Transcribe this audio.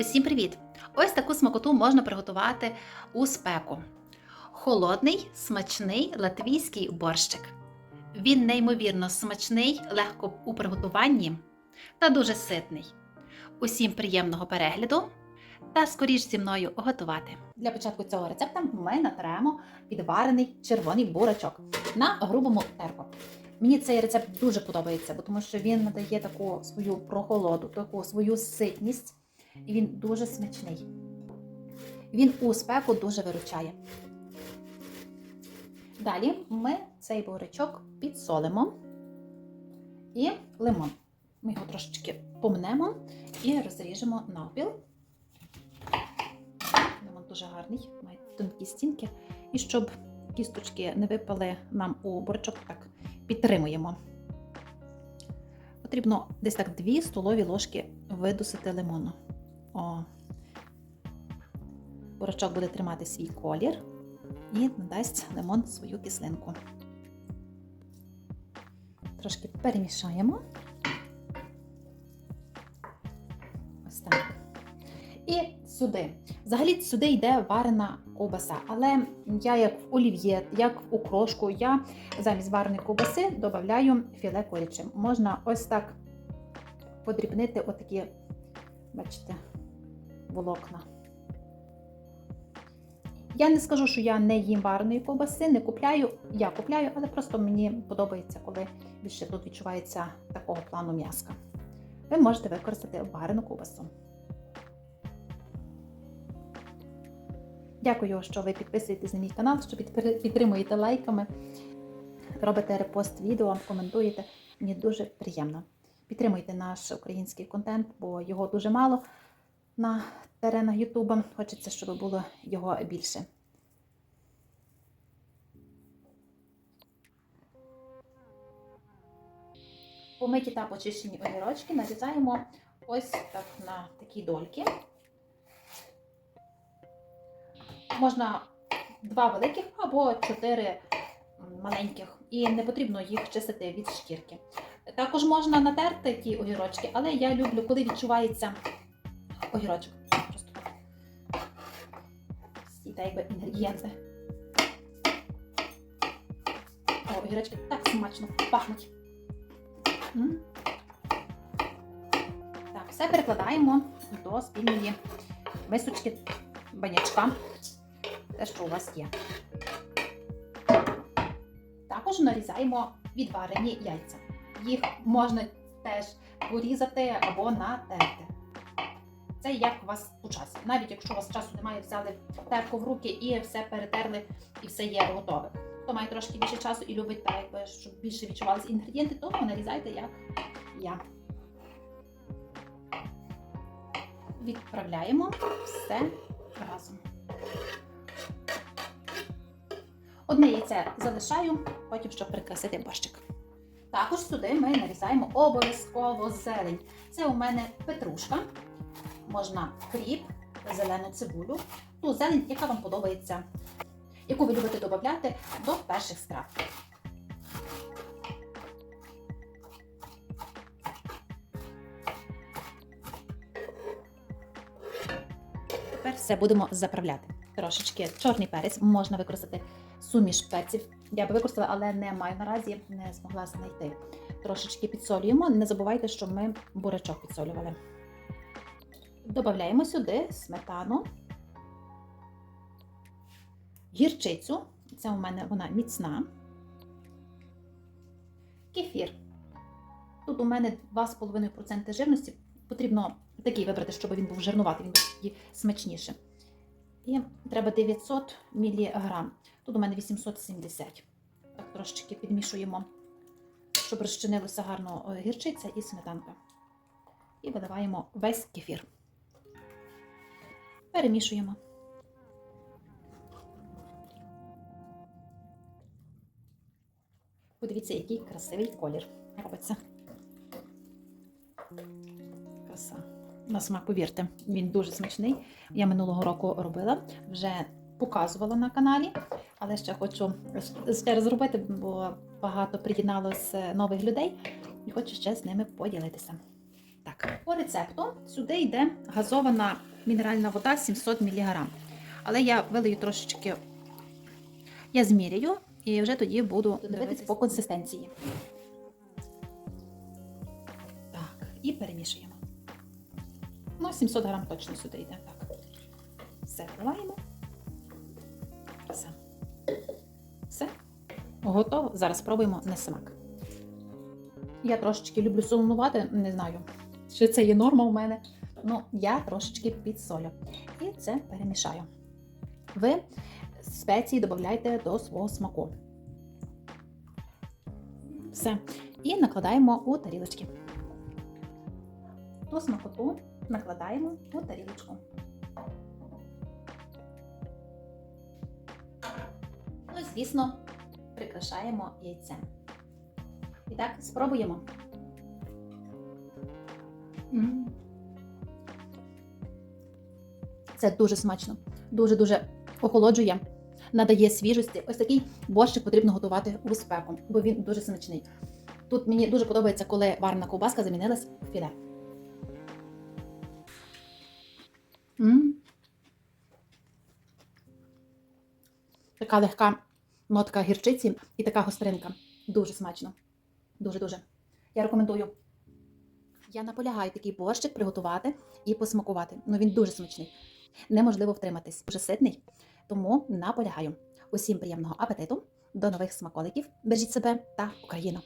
Усім привіт! Ось таку смакоту можна приготувати у спеку. Холодний, смачний латвійський борщик. Він неймовірно смачний, легко у приготуванні та дуже ситний. Усім приємного перегляду та скоріш зі мною готувати. Для початку цього рецепта ми натремо підварений червоний бурачок на грубому терку. Мені цей рецепт дуже подобається, бо тому що він надає таку свою прохолоду, таку свою ситність і він дуже смачний. Він у спеку дуже виручає. Далі ми цей бурячок підсолимо і лимон. Ми його трошечки помнемо і розріжемо навпіл. Лимон дуже гарний, має тонкі стінки. І щоб кісточки не випали нам у бурячок, так підтримуємо. Потрібно десь так 2 столові ложки видусити лимону. О. Бурачок буде тримати свій колір і надасть лимон свою кислинку. Трошки перемішаємо. Ось так. І сюди. Взагалі сюди йде варена ковбаса. Але я як в олів'є, як у крошку, я замість вареної ковбаси додаю філе куряче. Можна ось так подрібнити отакі, бачите, волокна. Я не скажу, що я не їм вареної ковбаси, не купляю. Я купляю, але просто мені подобається, коли більше тут відчувається такого плану м'яска. Ви можете використати варену ковбасу. Дякую, що ви підписуєтесь на мій канал, що підтримуєте лайками, робите репост відео, коментуєте. Мені дуже приємно. Підтримуйте наш український контент, бо його дуже мало на теренах Ютуба. Хочеться, щоб було його більше. Помиті та почищені огірочки нарізаємо ось так на такі дольки. Можна два великих або чотири маленьких, і не потрібно їх чистити від шкірки. Також можна натерти ті огірочки, але я люблю, коли відчувається огірочок. Просто. Всі так якби інгредієнти. О, огірочки так смачно пахнуть. М. Так, все перекладаємо до спільної мисочки банячка. Те, що у вас є. Також нарізаємо відварені яйця. Їх можна теж порізати або натерти. Це як у вас у часі. Навіть якщо у вас часу немає, взяли терку в руки і все перетерли, і все є готове. Хто має трошки більше часу і любить, так, якби, щоб більше відчувалися інгредієнти, то нарізайте, як я. Відправляємо все разом. Одне яйце залишаю, потім щоб прикрасити борщик. Також сюди ми нарізаємо обов'язково зелень. Це у мене петрушка, можна кріп, зелену цибулю, ту зелень, яка вам подобається, яку ви любите додати до перших страв. Тепер все будемо заправляти. Трошечки чорний перець можна використати суміш перців. Я би використала, але не маю наразі, не змогла знайти. Трошечки підсолюємо. Не забувайте, що ми бурячок підсолювали. Додаємо сюди сметану, гірчицю. Це у мене вона міцна. Кефір. Тут у мене 2,5% жирності. Потрібно такий вибрати, щоб він був жирнуватий, він був смачніше. І треба 900 мг. Тут у мене 870. Так, трошечки підмішуємо, щоб розчинилося гарно е, гірчиця і сметанка. І виливаємо весь кефір. Перемішуємо. Подивіться, який красивий колір робиться. Краса. На смак, повірте, він дуже смачний. Я минулого року робила, вже показувала на каналі, але ще хочу ще раз зробити, бо багато приєдналося нових людей і хочу ще з ними поділитися. Так, по рецепту сюди йде газована мінеральна вода 700 мг. Але я вилию трошечки, я зміряю і вже тоді буду дивитись по консистенції. Так, і перемішуємо. Ну, 700 грам точно сюди йде. Так. Все виливаємо. Все. Все. Готово. Зараз спробуємо на смак. Я трошечки люблю солонувати, не знаю, чи це є норма у мене. Ну, я трошечки підсолю. І це перемішаю. Ви спеції додайте до свого смаку. Все. І накладаємо у тарілочки. Ту смакоту накладаємо у тарілочку. Ну і, звісно, прикрашаємо яйцем. І так, спробуємо. Це дуже смачно, дуже-дуже охолоджує, надає свіжості. Ось такий борщик потрібно готувати у спеку, бо він дуже смачний. Тут мені дуже подобається, коли варена ковбаска замінилась в філе. Така легка нотка гірчиці і така гостринка. Дуже смачно. Дуже-дуже. Я рекомендую. Я наполягаю такий борщик приготувати і посмакувати. Ну він дуже смачний. Неможливо втриматись. Дуже ситний. Тому наполягаю. Усім приємного апетиту, до нових смаколиків. Бережіть себе та Україну!